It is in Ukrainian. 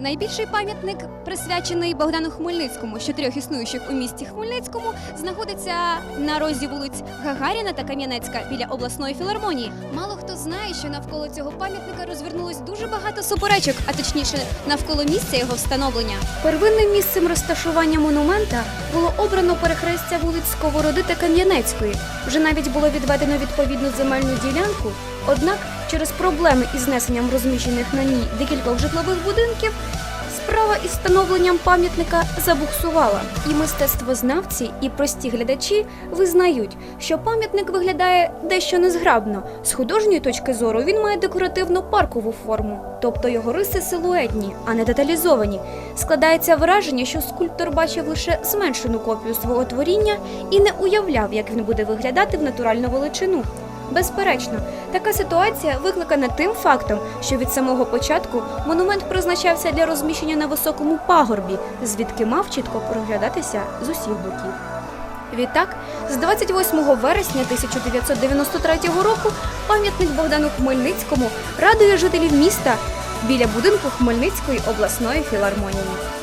Найбільший пам'ятник, присвячений Богдану Хмельницькому з чотирьох існуючих у місті Хмельницькому, знаходиться на розі вулиць Гагаріна та Кам'янецька біля обласної філармонії. Мало хто знає, що навколо цього пам'ятника розвернулось дуже багато суперечок, а точніше навколо місця його встановлення. Первинним місцем розташування монумента було обрано перехрестя вулиць Сковороди та Кам'янецької. Вже навіть було відведено відповідну земельну ділянку. Однак через проблеми із знесенням розміщених на ній декількох житлових будинків справа із встановленням пам'ятника забуксувала. І мистецтвознавці, і прості глядачі визнають, що пам'ятник виглядає дещо незграбно. З художньої точки зору він має декоративно паркову форму, тобто його риси силуетні, а не деталізовані. Складається враження, що скульптор бачив лише зменшену копію свого творіння і не уявляв, як він буде виглядати в натуральну величину. Безперечно, така ситуація викликана тим фактом, що від самого початку монумент призначався для розміщення на високому пагорбі, звідки мав чітко проглядатися з усіх боків. Відтак, з 28 вересня 1993 року пам'ятник Богдану Хмельницькому радує жителів міста біля будинку Хмельницької обласної філармонії.